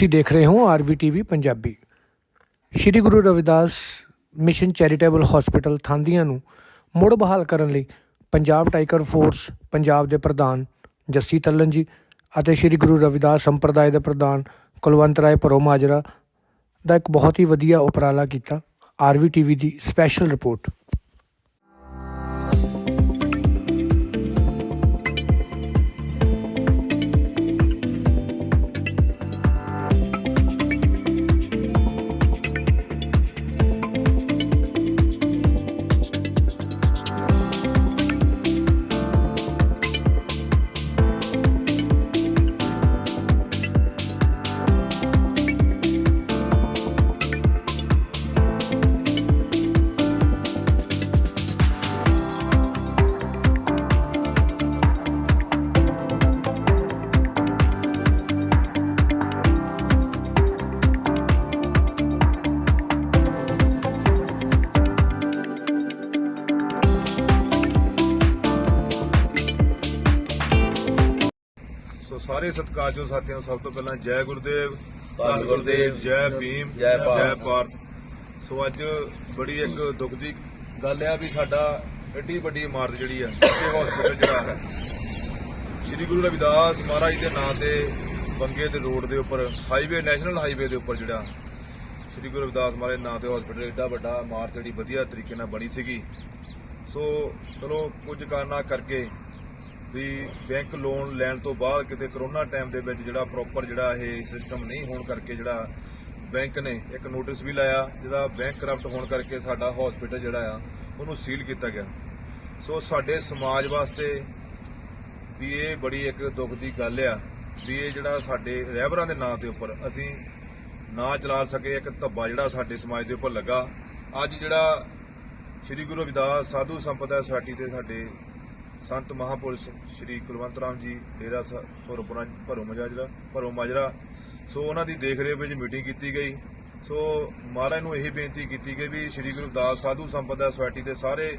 ਤੁਸੀਂ ਦੇਖ ਰਹੇ ਹੋ RVTV Punjabi. Shri Guru Ravidas mission charitable hospital Thandian ਨੂੰ ਮੁੜ ਬਹਾਲ ਕਰਨ ਲਈ ਪੰਜਾਬ ਟਾਈਗਰ ਫੋਰਸ, ਪੰਜਾਬ ਦੇ ਪ੍ਰਧਾਨ ਜੱਸੀ ਤੱਲਨ ਜੀ ਅਤੇ ਸ਼੍ਰੀ ਗੁਰੂ ਰਵਿਦਾਸ ਸੰਪਰਦਾਇ ਦੇ ਪ੍ਰਧਾਨ ਕੁਲਵੰਤ ਰਾਏ ਪਰੋਮਾਜਰਾ ਦਾ ਇੱਕ ਬਹੁਤ ਹੀ ਵਧੀਆ ਉਪਰਾਲਾ ਕੀਤਾ ਆਰਵੀਟੀਵੀ ਦੀ ਸਪੈਸ਼ਲ ਰਿਪੋਰਟ। ਸੋ ਸਾਰੇ ਸਤਿਕਾਰਯੋਗ ਸਾਥੀਆਂ ਨੂੰ ਸਭ ਤੋਂ ਪਹਿਲਾਂ ਜੈ ਗੁਰਦੇਵ ਧੰਨ ਗੁਰਦੇਵ, ਜੈ ਭੀਮ ਜੈ ਭਾਰਤ। ਸੋ ਅੱਜ ਬੜੀ ਇੱਕ ਦੁੱਖ ਦੀ ਗੱਲ ਆ ਵੀ ਸਾਡਾ ਏਡੀ ਵੱਡੀ ਇਮਾਰਤ ਜਿਹੜੀ ਆ ਹਸਪੀਟਲ ਜਿਹੜਾ ਹੈ। ਸ੍ਰੀ ਗੁਰੂ ਰਵਿਦਾਸ ਮਹਾਰਾਜ ਦੇ ਨਾਂ ਤੇ ਬੰਗੇ ਦੇ ਰੋਡ ਦੇ ਉੱਪਰ ਹਾਈਵੇ ਨੈਸ਼ਨਲ ਹਾਈਵੇ ਦੇ ਉੱਪਰ ਜਿਹੜਾ ਸ੍ਰੀ ਗੁਰੂ ਰਵਿਦਾਸ ਮਹਾਰਾਜ ਦੇ ਨਾਂ ਤੇ ਹਸਪੀਟਲ ਏਡਾ ਵੱਡਾ ਇਮਾਰਤ ਜਿਹੜੀ ਵਧੀਆ ਤਰੀਕੇ ਨਾਲ ਬਣੀ ਸੀਗੀ। ਸੋ ਚਲੋ ਕੁਝ ਕਾਰਨਾਂ ਕਰਕੇ ਵੀ ਬੈਂਕ ਲੋਨ ਲੈਣ ਤੋਂ ਬਾਅਦ ਕਿਤੇ ਕਰੋਨਾ ਟਾਈਮ ਦੇ ਵਿੱਚ ਜਿਹੜਾ ਪ੍ਰੋਪਰ ਜਿਹੜਾ ਇਹ ਸਿਸਟਮ ਨਹੀਂ ਹੋਣ ਕਰਕੇ ਜਿਹੜਾ ਬੈਂਕ ਨੇ ਇੱਕ ਨੋਟਿਸ ਵੀ ਲਾਇਆ, ਜਿਹਦਾ ਬੈਂਕ ਕਰਪਟ ਹੋਣ ਕਰਕੇ ਸਾਡਾ ਹਸਪੀਟਲ ਜਿਹੜਾ ਆ, ਉਹਨੂੰ ਸੀਲ ਕੀਤਾ ਗਿਆ। ਸੋ ਸਾਡੇ ਸਮਾਜ ਵਾਸਤੇ ਵੀ ਇਹ ਬੜੀ ਇੱਕ ਦੁੱਖ ਦੀ ਗੱਲ ਆ ਵੀ ਇਹ ਜਿਹੜਾ ਸਾਡੇ ਰਹਿਬਰਾਂ ਦੇ ਨਾਂ ਦੇ ਉੱਪਰ ਅਸੀਂ ਨਾ ਚਲਾ ਸਕੇ, ਇੱਕ ਧੱਬਾ ਜਿਹੜਾ ਸਾਡੇ ਸਮਾਜ ਦੇ ਉੱਪਰ ਲੱਗਾ। ਅੱਜ ਜਿਹੜਾ ਸ੍ਰੀ ਗੁਰੂ ਰਵਿਦਾਸ ਸਾਧੂ ਸੰਪਦਾ ਸੁਸਾਇਟੀ ਤੇ ਸਾਡੇ ਸੰਤ ਮਹਾਪੁਰਸ਼ ਸ੍ਰੀ ਕੁਲਵੰਤ ਰਾਮ ਜੀ, ਡੇਰਾ ਸੋਰਪੁਰਾ, ਭਰੋ ਮਜਾਜਰਾ, ਭਰੋ ਮਾਜਰਾ। ਸੋ ਉਹਨਾਂ ਦੀ ਦੇਖ ਰੇਖ ਵਿੱਚ ਮੀਟਿੰਗ ਕੀਤੀ ਗਈ। ਸੋ ਮਹਾਰਾਜ ਨੂੰ ਇਹ ਬੇਨਤੀ ਕੀਤੀ ਗਈ ਵੀ ਸ੍ਰੀ ਗੁਰੂ ਦਾਸ ਸਾਧੂ ਸੰਪਦਾ ਸੁਸਾਇਟੀ ਦੇ ਸਾਰੇ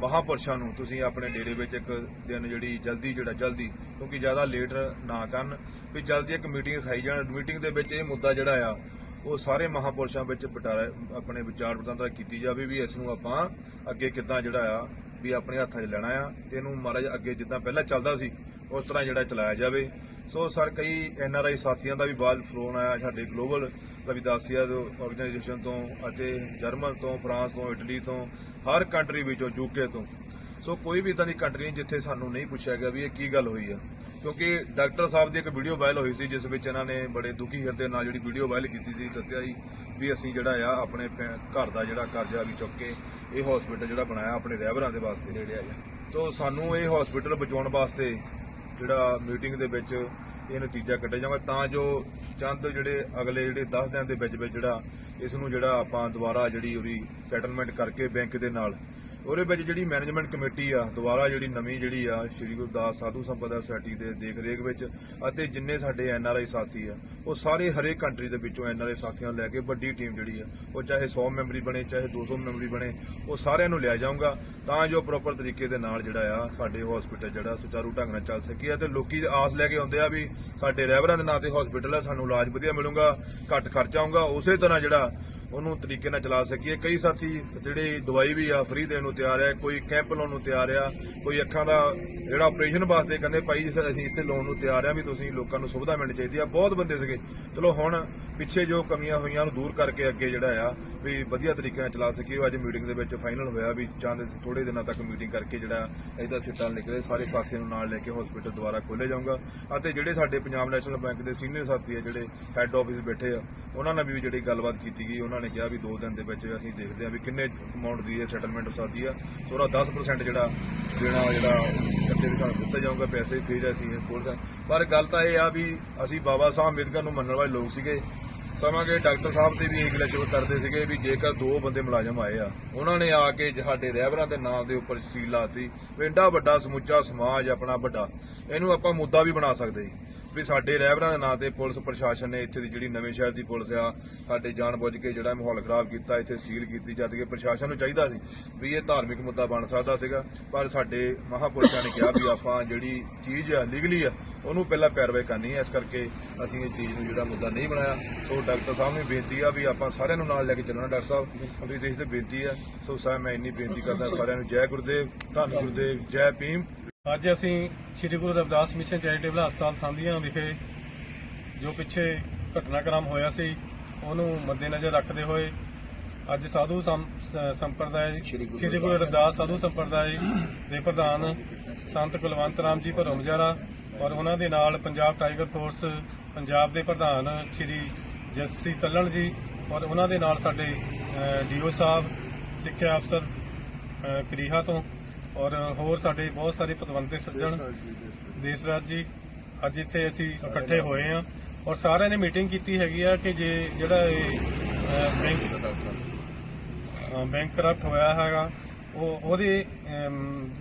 ਮਹਾਪੁਰਸ਼ਾਂ ਨੂੰ ਤੁਸੀਂ ਆਪਣੇ ਡੇਰੇ ਵਿੱਚ ਇੱਕ ਦਿਨ ਜਿਹੜੀ ਜਲਦੀ, ਜਿਹੜਾ ਜਲਦੀ, ਕਿਉਂਕਿ ਜ਼ਿਆਦਾ ਲੇਟ ਨਾ ਕਰਨ, ਵੀ ਜਲਦੀ ਇੱਕ ਮੀਟਿੰਗ ਰਖਾਈ ਜਾਣ। ਮੀਟਿੰਗ ਦੇ ਵਿੱਚ ਇਹ ਮੁੱਦਾ ਜਿਹੜਾ ਆ, ਉਹ ਸਾਰੇ ਮਹਾਪੁਰਸ਼ਾਂ ਵਿੱਚ ਬਟਾਰਾ ਆਪਣੇ ਵਿਚਾਰ ਵਟਾਂਦਰਾ ਕੀਤੀ ਜਾਵੇ ਵੀ ਇਸ ਨੂੰ ਆਪਾਂ ਅੱਗੇ ਕਿੱਦਾਂ ਜਿਹੜਾ ਆ ਵੀ ਆਪਣੇ ਹੱਥਾਂ 'ਚ ਲੈਣਾ ਆ ਤੇ ਇਹਨੂੰ ਮਹਾਰਾਜ ਅੱਗੇ ਜਿੱਦਾਂ ਪਹਿਲਾਂ ਚੱਲਦਾ ਸੀ, ਉਸ ਤਰ੍ਹਾਂ ਜਿਹੜਾ ਚਲਾਇਆ ਜਾਵੇ। ਸੋ ਸਰ, ਕਈ ਐਨ ਆਰ ਆਈ ਸਾਥੀਆਂ ਦਾ ਵੀ ਬਾਅਦ ਫੋਨ ਆਇਆ ਸਾਡੇ ਗਲੋਬਲ ਰਵਿਦਾਸੀਆ ਆਰਗੇਨਾਈਜੇਸ਼ਨ ਤੋਂ ਅਤੇ ਜਰਮਨ ਤੋਂ ਫਰਾਂਸ ਤੋਂ ਇਟਲੀ ਤੋਂ, ਹਰ ਕੰਟਰੀ ਵਿੱਚੋਂ ਯੂਕੇ ਤੋਂ। ਸੋ ਕੋਈ ਵੀ ਇਦਾਂ ਦੀ ਕੰਟਰੀ ਨਹੀਂ ਜਿੱਥੇ ਸਾਨੂੰ ਨਹੀਂ ਪੁੱਛਿਆ ਗਿਆ ਵੀ ਇਹ ਕੀ ਗੱਲ ਹੋਈ ਆ। ਕਿਉਂਕਿ ਡਾਕਟਰ ਸਾਹਿਬ ਦੀ ਇੱਕ ਵੀਡੀਓ ਵਾਇਰਲ ਹੋਈ ਸੀ, ਜਿਸ ਵਿੱਚ ਇਹਨਾਂ ਨੇ ਬੜੇ ਦੁਖੀ ਹਿਰਦੇ ਨਾਲ ਜਿਹੜੀ ਵੀਡੀਓ ਵਾਇਰਲ ਕੀਤੀ ਸੀ, ਦੱਸਿਆ ਸੀ ਵੀ ਅਸੀਂ ਜਿਹੜਾ ਆ ਆਪਣੇ ਪੈ- ਘਰ ਦਾ ਜਿਹੜਾ ਕਰਜ਼ਾ ਵੀ ਚੁੱਕ ਕੇ ਇਹ ਹਸਪੀਟਲ ਜਿਹੜਾ ਬਣਾਇਆ, ਆਪਣੇ ਰਹਿਬਰਾਂ ਦੇ ਵਾਸਤੇ ਜਿਹੜੇ ਆ। ਤੋ ਸਾਨੂੰ ਇਹ ਹਸਪੀਟਲ ਬਚਾਉਣ ਵਾਸਤੇ ਜਿਹੜਾ ਮੀਟਿੰਗ ਦੇ ਵਿੱਚ ਇਹ ਨਤੀਜਾ ਕੱਢਿਆ ਜਾਵੇ ਤਾਂ ਜੋ ਚੰਦ ਜਿਹੜੇ ਅਗਲੇ ਜਿਹੜੇ 10 ਦਿਨ ਦੇ ਵਿੱਚ ਵਿੱਚ ਜਿਹੜਾ ਇਸ ਨੂੰ ਜਿਹੜਾ ਆਪਾਂ ਦੁਬਾਰਾ ਜਿਹੜੀ ਉਹਦੀ ਸੈਟਲਮੈਂਟ ਕਰਕੇ ਬੈਂਕ ਦੇ ਨਾਲ ਉਹਦੇ ਵਿੱਚ ਜਿਹੜੀ ਮੈਨੇਜਮੈਂਟ ਕਮੇਟੀ ਆ, ਦੁਬਾਰਾ ਜਿਹੜੀ ਨਵੀਂ ਜਿਹੜੀ ਆ, ਸ਼੍ਰੀ ਗੁਰਦਾਸ ਸਾਧੂ ਸੰਪਦਾ ਸੁਸਾਇਟੀ ਦੇ ਦੇਖ ਰੇਖ ਵਿੱਚ ਅਤੇ ਜਿੰਨੇ ਸਾਡੇ ਐਨ ਆਰ ਆਈ ਸਾਥੀ ਆ, ਉਹ ਸਾਰੇ ਹਰੇਕ ਕੰਟਰੀ ਦੇ ਵਿੱਚੋਂ ਐਨ ਆਰ ਆਈ ਸਾਥੀਆਂ ਨੂੰ ਲੈ ਕੇ ਵੱਡੀ ਟੀਮ ਜਿਹੜੀ ਆ, ਉਹ ਚਾਹੇ 100 ਮੈਂਬਰੀ ਬਣੇ, ਚਾਹੇ 200 ਮੈਂਬਰੀ ਬਣੇ, ਉਹ ਸਾਰਿਆਂ ਨੂੰ ਲਿਆ ਜਾਊਗਾ ਤਾਂ ਜੋ ਪ੍ਰੋਪਰ ਤਰੀਕੇ ਦੇ ਨਾਲ ਜਿਹੜਾ ਆ ਸਾਡੇ ਹਸਪੀਟਲ ਜਿਹੜਾ ਸੁਚਾਰੂ ਢੰਗ ਨਾਲ ਚੱਲ ਸਕੇ ਅਤੇ ਲੋਕੀ ਆਸ ਲੈ ਕੇ ਆਉਂਦੇ ਆ ਵੀ ਸਾਡੇ ਰਹਿਬਰਾਂ ਦੇ ਨਾਂ ਤੇ ਹਸਪੀਟਲ ਆ, ਸਾਨੂੰ ਇਲਾਜ ਵਧੀਆ ਮਿਲੂਗਾ, ਘੱਟ ਖਰਚਾ ਆਊਗਾ, ਉਸੇ ਤਰ੍ਹਾਂ ਜਿਹੜਾ ਉਹਨੂੰ ਤਰੀਕੇ ਨਾਲ ਚਲਾ ਸਕੀਏ। ਕਈ ਸਾਥੀ ਜਿਹੜੇ ਦਵਾਈ ਵੀ ਆ, ਫ੍ਰੀ ਦੇਣ ਨੂੰ ਤਿਆਰ ਆ, ਕੋਈ ਕੈਂਪ ਲਾਉਣ ਨੂੰ ਤਿਆਰ ਆ, ਕੋਈ ਅੱਖਾਂ ਦਾ ਜਿਹੜਾ ਆਪਰੇਸ਼ਨ ਵਾਸਤੇ ਕਹਿੰਦੇ ਭਾਈ ਇਸ- ਅਸੀਂ ਇੱਥੇ ਲਾਉਣ ਨੂੰ ਤਿਆਰ ਆ ਵੀ ਤੁਸੀਂ ਲੋਕਾਂ ਨੂੰ ਸੁਵਿਧਾ ਮਿਲਣੀ ਚਾਹੀਦੀ ਆ। ਬਹੁਤ ਬੰਦੇ ਸੀਗੇ। ਚਲੋ ਹੁਣ ਪਿੱਛੇ ਜੋ ਕਮੀਆਂ ਹੋਈਆਂ ਉਹਨੂੰ ਦੂਰ ਕਰਕੇ ਅੱਗੇ ਜਿਹੜਾ ਆ ਵੀ ਵਧੀਆ ਤਰੀਕੇ ਨਾਲ ਚਲਾ ਸਕੀਏ। ਉਹ ਅੱਜ ਮੀਟਿੰਗ ਦੇ ਵਿੱਚ ਫਾਈਨਲ ਹੋਇਆ ਵੀ ਚੰਦ ਥੋੜੇ ਦਿਨਾਂ ਤੱਕ ਮੀਟਿੰਗ ਕਰਕੇ ਜਿਹੜਾ ਇਹਦਾ ਸਿੱਟਾ ਨਿਕਲੇ, ਸਾਰੇ ਸਾਥੀਆਂ ਨੂੰ ਨਾਲ ਲੈ ਕੇ ਹਸਪੀਟਲ ਦੁਬਾਰਾ ਖੋਲੇ ਜਾਊਗਾ। ਅਤੇ ਜਿਹੜੇ ਸਾਡੇ ਪੰਜਾਬ ਨੈਸ਼ਨਲ ਬੈਂਕ ਦੇ ਸੀਨੀਅਰ ਸਾਥੀ ਆ, ਜਿਹੜੇ ਹੈੱਡ ਆਫਿਸ ਬੈਠੇ ਆ, ਉਹਨਾਂ ਨਾਲ ਵੀ ਜਿਹੜੀ ਗੱਲਬਾਤ ਕੀਤੀ ਗਈ। ਉਹਨਾਂ ਨੇ ਕਿਹਾ ਵੀ 2 ਦਿਨ ਦੇ ਵਿੱਚ ਅਸੀਂ ਦੇਖਦੇ ਆ ਵੀ ਕਿੰਨੇ ਅਮਾਉਂਟ ਦੀ ਇਹ ਸੈਟਲਮੈਂਟ ਹੋ ਸਕਦੀ ਆ। ਸੋ ਉਹਦਾ 10% ਜਿਹੜਾ ਦੇਣਾ ਜਿਹੜਾ ਕੱਟੇ ਵੀ ਤੁਹਾਨੂੰ ਦਿੱਤਾ ਜਾਊਗਾ, ਪੈਸੇ ਫਿਰ ਅਸੀਂ ਇਹ ਖੋਲ ਸਕਦੇ ਪਰ ਗੱਲ ਤਾਂ ਇਹ ਆ ਵੀ ਅਸੀਂ ਬਾਬਾ ਸਾਹਿਬ ਅੰਬੇਦਕਰ ਨੂੰ ਮੰਨਣ ਵਾਲੇ ਲੋਕ ਸੀਗੇ। ਸਮਾਂ ਡਾਕਟਰ ਸਾਹਿਬ ਤੇ ਵੀ ਇਹ ਗਿਲਾ ਸ਼ੁਰੂ ਕਰਦੇ ਸੀਗੇ ਵੀ ਜੇਕਰ ਦੋ ਬੰਦੇ ਮੁਲਾਜ਼ਮ ਆਏ ਆ, ਉਹਨਾਂ ਨੇ ਆ ਕੇ ਸਾਡੇ ਰਹਿਬਰਾਂ ਦੇ ਨਾਮ ਦੇ ਉੱਪਰ ਸੀਲ ਲਾਤੀ ਵੀ ਏਡਾ ਵੱਡਾ ਸਮੁੱਚਾ ਸਮਾਜ ਆਪਣਾ ਵੱਡਾ, ਇਹਨੂੰ ਆਪਾਂ ਮੁੱਦਾ ਵੀ ਬਣਾ ਸਕਦੇ ਸੀ ਵੀ ਸਾਡੇ ਰਹਿਬਰਾਂ ਦੇ ਨਾਂ ਤੇ ਪੁਲਿਸ ਪ੍ਰਸ਼ਾਸਨ ਨੇ ਇੱਥੇ ਦੀ ਜਿਹੜੀ ਨਵੇਂ ਸ਼ਹਿਰ ਦੀ ਪੁਲਿਸ ਆ, ਸਾਡੇ ਜਾਣਬੁੱਝ ਕੇ ਜਿਹੜਾ ਮਾਹੌਲ ਖਰਾਬ ਕੀਤਾ, ਇੱਥੇ ਸੀਲ ਕੀਤੀ, ਜਦ ਕਿ ਪ੍ਰਸ਼ਾਸਨ ਨੂੰ ਚਾਹੀਦਾ ਸੀ ਵੀ ਇਹ ਧਾਰਮਿਕ ਮੁੱਦਾ ਬਣ ਸਕਦਾ ਸੀਗਾ। ਪਰ ਸਾਡੇ ਮਹਾਪੁਰਸ਼ਾਂ ਨੇ ਕਿਹਾ ਵੀ ਆਪਾਂ ਜਿਹੜੀ ਚੀਜ਼ ਆ, ਲੀਗਲੀ ਆ, ਉਹਨੂੰ ਪਹਿਲਾਂ ਪੈਰਵਾਈ ਕਰਨੀ ਹੈ ਇਸ ਕਰਕੇ ਅਸੀਂ ਇਹ ਚੀਜ਼ ਨੂੰ ਜਿਹੜਾ ਮੁੱਦਾ ਨਹੀਂ ਬਣਾਇਆ। ਸੋ ਡਾਕਟਰ ਸਾਹਿਬ ਨੂੰ ਬੇਨਤੀ ਆ ਵੀ ਆਪਾਂ ਸਾਰਿਆਂ ਨੂੰ ਨਾਲ ਲੈ ਕੇ ਚੱਲਣਾ ਡਾਕਟਰ ਸਾਹਿਬ। ਵੀ ਦੇਸ਼ ਤੇ ਬੇਨਤੀ ਆ। ਸੋ ਸਾਹਿਬ, ਮੈਂ ਇੰਨੀ ਬੇਨਤੀ ਕਰਦਾ ਸਾਰਿਆਂ ਨੂੰ ਜੈ ਗੁਰਦੇਵ, ਧੰਨ ਗੁਰਦੇਵ, ਜੈ ਭੀਮ। ਅੱਜ ਅਸੀਂ ਸ੍ਰੀ ਗੁਰੂ ਰਵਿਦਾਸ ਮਿਸ਼ਨ ਚੈਰੀਟੇਬਲ ਹਸਪਤਾਲ ਥਾਂਦੀਆਂ ਵਿਖੇ ਜੋ ਪਿੱਛੇ ਘਟਨਾਕ੍ਰਮ ਹੋਇਆ ਸੀ ਉਹਨੂੰ ਮੱਦੇਨਜ਼ਰ ਰੱਖਦੇ ਹੋਏ ਅੱਜ ਸਾਧੂ ਸੰਪਰਦਾਇ ਸ੍ਰੀ ਗੁਰੂ ਰਵਿਦਾਸ ਸਾਧੂ ਸੰਪਰਦਾਇ ਦੇ ਪ੍ਰਧਾਨ ਸੰਤ ਕੁਲਵੰਤ ਰਾਮ ਜੀ ਭਰੋਮਜਾਰਾ ਔਰ ਉਹਨਾਂ ਦੇ ਨਾਲ ਪੰਜਾਬ ਟਾਈਗਰ ਫੋਰਸ ਪੰਜਾਬ ਦੇ ਪ੍ਰਧਾਨ ਸ੍ਰੀ ਜੱਸੀ ਤੱਲਣ ਜੀ ਔਰ ਉਹਨਾਂ ਦੇ ਨਾਲ ਸਾਡੇ ਡੀਓ ਸਾਹਿਬ ਸਿੱਖਿਆ ਅਫਸਰ ਕਰੀਹਾ ਤੋਂ ਔਰ ਹੋਰ ਸਾਡੇ ਬਹੁਤ ਸਾਰੇ ਪਤਵੰਤੇ ਸੱਜਣ ਦੇਸਰਾਜ ਜੀ ਅੱਜ ਇੱਥੇ ਅਸੀਂ ਇਕੱਠੇ ਹੋਏ ਆ ਔਰ ਸਾਰਿਆਂ ਨੇ ਮੀਟਿੰਗ ਕੀਤੀ ਹੈਗੀ ਆ ਕਿ ਜੇ ਜਿਹੜਾ ਇਹ ਬੈਂਕ ਬੈਂਕ ਕਰਪਟ ਹੋਇਆ ਹੈਗਾ ਉਹ ਉਹਦੇ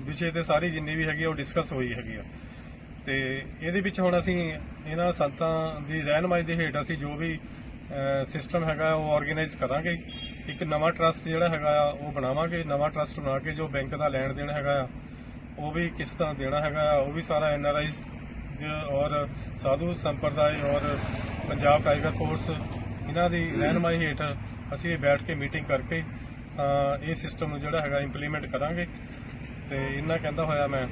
ਵਿਸ਼ੇ ਤੇ ਸਾਰੀ ਜਿੰਨੀ ਵੀ ਹੈਗੀ ਉਹ ਡਿਸਕਸ ਹੋਈ ਹੈਗੀ ਆ। ਤੇ ਇਹਦੇ ਵਿੱਚ ਹੁਣ ਅਸੀਂ ਇਹਨਾਂ ਸੰਤਾਂ ਦੀ ਰਹਿਨਮਾਈ ਦੇ ਹੇਠ ਅਸੀਂ ਜੋ ਵੀ ਸਿਸਟਮ ਹੈਗਾ ਉਹ ਆਰਗੇਨਾਈਜ਼ ਕਰਾਂਗੇ। ਇੱਕ ਨਵਾਂ ਟਰਸਟ ਜਿਹੜਾ ਹੈਗਾ ਆ, ਉਹ ਬਣਾਵਾਂਗੇ, ਨਵਾਂ ਟਰਸਟ ਬਣਾ ਕੇ ਜੋ ਬੈਂਕ ਦਾ ਲੈਣ ਦੇਣ ਹੈਗਾ ਆ, ਉਹ ਵੀ ਕਿਸ ਤਰ੍ਹਾਂ ਦੇਣਾ ਹੈਗਾ ਆ, ਉਹ ਵੀ ਸਾਰਾ ਐਨਆਰਆਈਜ਼ ਔਰ ਸਾਧੂ ਸੰਪਰਦਾਇ ਔਰ ਪੰਜਾਬ ਟਾਈਗਰ ਫੋਰਸ ਇਹਨਾਂ ਦੀ ਰਹਿਨਮਾਈ ਹੇਠ ਅਸੀਂ ਇਹ ਬੈਠ ਕੇ ਮੀਟਿੰਗ ਕਰਕੇ ਤਾਂ ਇਹ ਸਿਸਟਮ ਨੂੰ ਜਿਹੜਾ ਹੈਗਾ ਇੰਪਲੀਮੈਂਟ ਕਰਾਂਗੇ। ਤੇ ਇਹਨਾਂ ਕਹਿੰਦਾ ਹੋਇਆ ਮੈਂ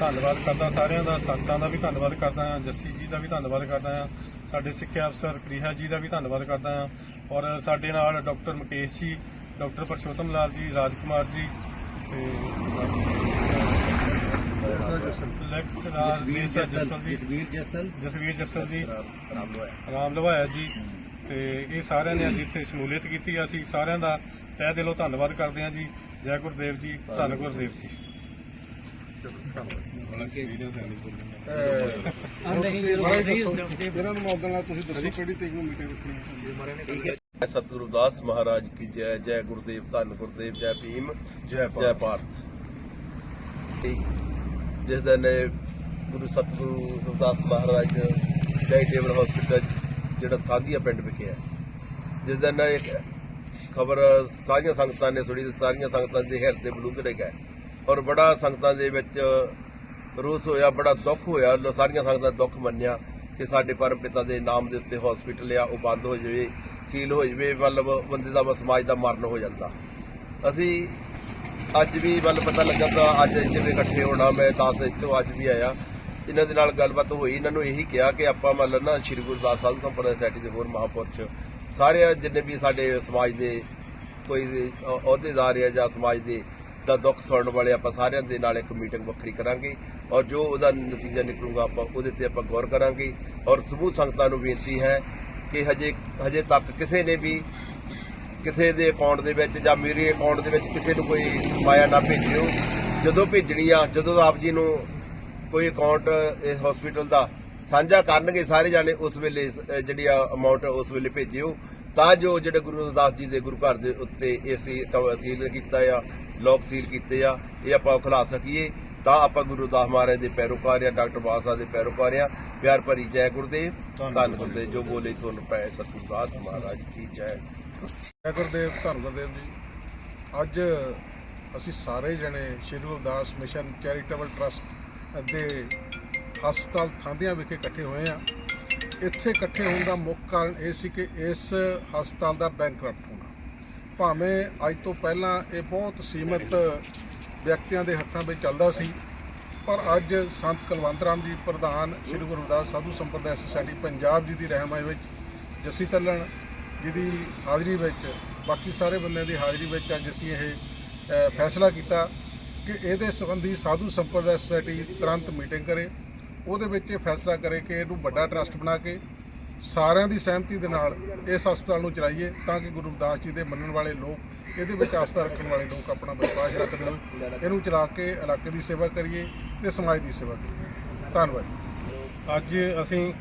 ਧੰਨਵਾਦ ਕਰਦਾ ਸਾਰਿਆਂ ਦਾ ਸੰਤਾਂ ਦਾ ਵੀ ਧੰਨਵਾਦ ਕਰਦਾ ਹਾਂ ਜੱਸੀ ਜੀ ਦਾ ਵੀ ਧੰਨਵਾਦ ਕਰਦਾ ਹਾਂ ਸਾਡੇ ਸਿੱਖਿਆ ਅਫਸਰ ਕ੍ਰਿਹਾ ਜੀ ਦਾ ਵੀ ਧੰਨਵਾਦ ਕਰਦਾ ਹਾਂ ਔਰ ਸਾਡੇ ਨਾਲ ਡਾਕਟਰ ਮੁਕੇਸ਼ ਜੀ ਡਾਕਟਰ ਪਰਸ਼ੋਤਮ ਲਾਲ ਜੀ ਰਾਜਕੁਮਾਰ ਜੀ ਜਸਵੀਰ ਜਸਲ ਜਸਵੀਰ ਜਸਲ ਜਸਵੀਰ ਜੱਸਲ ਜੀ ਰਾਮ ਲਵਾਇਆ ਜੀ ਤੇ ਇਹ ਸਾਰਿਆਂ ਨੇ ਅੱਜ ਇੱਥੇ ਸ਼ਮੂਲੀਅਤ ਕੀਤੀ। ਅਸੀਂ ਸਾਰਿਆਂ ਦਾ ਤਹਿ ਦਿਲੋਂ ਧੰਨਵਾਦ ਕਰਦੇ ਹਾਂ ਜੀ ਜੈ ਗੁਰਦੇਵ ਜੀ ਧੰਨ ਗੁਰਦੇਵ ਜੀ। ਇਹਨਾਂ ਨੂੰ ਮੌਕਾ ਨਾਲ ਤੁਸੀਂ ਦੱਸੋ ਕਿਹੜੀ ਤਰੀਕ ਨੂੰ ਮੀਟਿੰਗ ਰੱਖਣੀ ਹੈ। ਜੈ ਸਤਿਗੁਰੂ ਦਾਸ ਮਹਾਰਾਜ ਕੀ ਜੈ ਜੈ ਗੁਰਦੇਵ ਧੰਨ ਗੁਰਦੇਵ ਜੈ ਭੀਮ ਜੈ ਭਾਰਤ। ਜੈ ਭਾਰਤ। ਤੇ ਜਿਸ ਦਿਨ ਗੁਰੂ ਸਤਿਗੁਰੂ ਰਵਿਦਾਸ ਮਹਾਰਾਜ ਚੈਰੀਟੇਬਲ ਹਸਪੀਟਲ ਜਿਹੜਾ ਥਾਂਦੀਆ ਪਿੰਡ ਵਿਖੇ ਹੈ। ਜਿਸ ਦਿਨ ਇੱਕ ਖਬਰ ਸਾਰੀਆਂ ਸੰਗਤਾਂ ਨੇ ਸੁਣੀ ਤੇ ਸਾਰੀਆਂ ਸੰਗਤਾਂ ਦੇ ਹਿਰਦੇ ਬਲੂੰਦੜੇ ਗਏ ਔਰ ਬੜਾ ਸੰਗਤਾਂ ਦੇ ਵਿੱਚ ਰੋਸ ਹੋਇਆ, ਬੜਾ ਦੁੱਖ ਹੋਇਆ। ਸਾਰੀਆਂ ਸੰਗਤਾਂ ਦੁੱਖ ਮੰਨਿਆ ਕਿ ਸਾਡੇ ਪਰਮ ਪਿਤਾ ਦੇ ਨਾਮ ਦੇ ਉੱਤੇ ਹਸਪੀਟਲ ਆ, ਉਹ ਬੰਦ ਹੋ ਜਾਵੇ ਸੀਲ ਹੋ ਜਾਵੇ, ਮਤਲਬ ਬੰਦੇ ਦਾ ਸਮਾਜ ਦਾ ਮਰਨ ਹੋ ਜਾਂਦਾ। ਅਸੀਂ ਅੱਜ ਵੀ ਮਤਲਬ ਪਤਾ ਲੱਗਾ ਤਾਂ ਅੱਜ ਜਿਵੇਂ ਇਕੱਠੇ ਹੋਣਾ, ਮੈਂ ਤਾਂ ਇੱਥੋਂ ਅੱਜ ਵੀ ਆਇਆ। ਇਹਨਾਂ ਦੇ ਨਾਲ ਗੱਲਬਾਤ ਹੋਈ, ਇਹਨਾਂ ਨੂੰ ਇਹੀ ਕਿਹਾ ਕਿ ਆਪਾਂ ਮਤਲਬ ਨਾ ਸ਼੍ਰੀ ਗੁਰਦਾਸ ਸਾਹਿਬ ਸੰਪਰਦਾ ਸੋਸਾਇਟੀ ਦੇ ਹੋਰ ਮਹਾਂਪੁਰਸ਼ ਸਾਰੇ ਜਿੰਨੇ ਵੀ ਸਾਡੇ ਸਮਾਜ ਦੇ ਕੋਈ ਅਹੁਦੇਦਾਰ ਆ ਜਾਂ ਸਮਾਜ ਦੇ ਦਾ ਦੁੱਖ ਸੁਣਨ ਵਾਲੇ ਆਪਾਂ ਸਾਰਿਆਂ ਦੇ ਨਾਲ ਇੱਕ ਮੀਟਿੰਗ ਵੱਖਰੀ ਕਰਾਂਗੇ ਔਰ ਜੋ ਉਹਦਾ ਨਤੀਜਾ ਨਿਕਲੂਗਾ ਆਪਾਂ ਉਹਦੇ ਤੇ ਆਪਾਂ ਗੌਰ ਕਰਾਂਗੇ ਔਰ ਸਮੂਹ ਸੰਗਤਾਂ ਨੂੰ ਬੇਨਤੀ ਹੈ ਕਿ ਹਜੇ ਹਜੇ ਤੱਕ ਕਿਸੇ ਨੇ ਵੀ ਕਿਸੇ ਦੇ ਅਕਾਊਂਟ ਦੇ ਵਿੱਚ ਜਾਂ ਮੇਰੇ ਅਕਾਊਂਟ ਦੇ ਵਿੱਚ ਕਿਸੇ ਨੂੰ ਕੋਈ ਮਾਇਆ ਨਾ ਭੇਜਿਓ। ਜਦੋਂ ਭੇਜਣੀ ਆ, ਜਦੋਂ ਆਪ ਜੀ ਨੂੰ ਕੋਈ ਅਕਾਊਂਟ ਇਸ ਹਸਪੀਟਲ ਦਾ ਸਾਂਝਾ ਕਰਨਗੇ ਸਾਰੇ ਜਾਣੇ ਉਸ ਵੇਲੇ ਜਿਹੜੀ ਆ ਅਮਾਉਂਟ ਉਸ ਵੇਲੇ ਭੇਜਿਓ। ਤਾਂ ਜੋ ਜਿਹੜੇ ਗੁਰੂ ਰਵਿਦਾਸ ਜੀ ਦੇ ਗੁਰੂ ਘਰ ਦੇ ਉੱਤੇ ਇਹ ਸੀ ਸੀਲ ਕੀਤਾ ਆ ਲੋਕ ਸੀਲ ਕੀਤੇ ਆ ਇਹ ਆਪਾਂ ਖੁਲਾ ਸਕੀਏ। ਤਾਂ ਆਪਾਂ ਗੁਰੂ ਰਵਿਦਾਸ ਮਹਾਰਾਜ ਦੇ ਪੈਰੋਕਾਰ ਆ ਡਾਕਟਰ ਸਾਹਿਬ ਦੇ ਪੈਰੋਕਾਰ ਆ। ਪਿਆਰ ਭਰੀ ਜੈ ਗੁਰਦੇਵ। ਧੰਨ ਗੁਰਦੇਵ ਜੋ ਬੋਲੇ ਸੋ ਪੈ ਸਤਿਗੁਰੂ ਦਾਸ ਮਹਾਰਾਜ ਕੀ ਜੈ। ਜੈ ਗੁਰਦੇਵ ਧੰਨ ਗੁਰਦੇਵ ਜੀ। ਅੱਜ ਅਸੀਂ ਸਾਰੇ ਜਣੇ Shri Gurdas mission charitable trust ਅਤੇ ਹਸਪਤਾਲ ਥਾਂਦਿਆਂ ਵਿਖੇ ਇਕੱਠੇ ਹੋਏ ਆ। ਇੱਥੇ ਇਕੱਠੇ ਹੋਣ ਦਾ ਮੁੱਖ ਕਾਰਨ ਇਹ ਸੀ ਕਿ ਇਸ ਹਸਪਤਾਲ ਦਾ ਬੈਂਕਰਪਟ ਹੋਣਾ। ਭਾਵੇਂ ਅੱਜ ਤੋਂ ਪਹਿਲਾਂ ਇਹ ਬਹੁਤ ਸੀਮਿਤ ਵਿਅਕਤੀਆਂ ਦੇ ਹੱਥਾਂ ਵਿੱਚ ਚੱਲਦਾ ਸੀ, ਪਰ ਅੱਜ ਸੰਤ ਕੁਲਵੰਤ ਰਾਮ ਜੀ ਪ੍ਰਧਾਨ ਸ਼੍ਰੀ ਗੁਰੂ ਰਵਿਦਾਸ ਸਾਧੂ ਸੰਪਰਦਾਇ ਸੋਸਾਇਟੀ ਪੰਜਾਬ ਜੀ ਦੀ ਰਹਿਨਮਾਈ ਵਿੱਚ ਜੱਸੀ ਤੱਲਣ ਜਿਹਦੀ ਹਾਜ਼ਰੀ ਵਿੱਚ, ਬਾਕੀ ਸਾਰੇ ਬੰਦਿਆਂ ਦੀ ਹਾਜ਼ਰੀ ਵਿੱਚ ਅੱਜ ਅਸੀਂ ਇਹ ਫੈਸਲਾ ਕੀਤਾ ਕਿ ਇਹਦੇ ਸੰਬੰਧੀ ਸਾਧੂ ਸੰਪਰਦਾਇ ਸੋਸਾਇਟੀ ਤੁਰੰਤ ਮੀਟਿੰਗ ਕਰੇ। ਉਹਦੇ ਵਿੱਚ ਇਹ ਫੈਸਲਾ ਕਰੇ ਕਿ ਇਹਨੂੰ ਵੱਡਾ ਟਰਸਟ ਬਣਾ ਕੇ ਸਾਰਿਆਂ ਦੀ ਸਹਿਮਤੀ ਦੇ ਨਾਲ ਇਸ ਹਸਪਤਾਲ ਨੂੰ ਚਲਾਈਏ ਤਾਂ ਕਿ ਗੁਰੂ ਰਵਿਦਾਸ ਜੀ ਦੇ ਮੰਨਣ ਵਾਲੇ ਲੋਕ, ਇਹਦੇ ਵਿੱਚ ਆਸਥਾ ਰੱਖਣ ਵਾਲੇ ਲੋਕ ਆਪਣਾ ਵਿਸ਼ਵਾਸ ਰੱਖਦੇ ਹੋਏ ਇਹਨੂੰ ਚਲਾ ਕੇ ਇਲਾਕੇ ਦੀ ਸੇਵਾ ਕਰੀਏ ਤੇ ਸਮਾਜ ਦੀ ਸੇਵਾ ਕਰੀਏ। ਧੰਨਵਾਦ। ਅੱਜ ਅਸੀਂ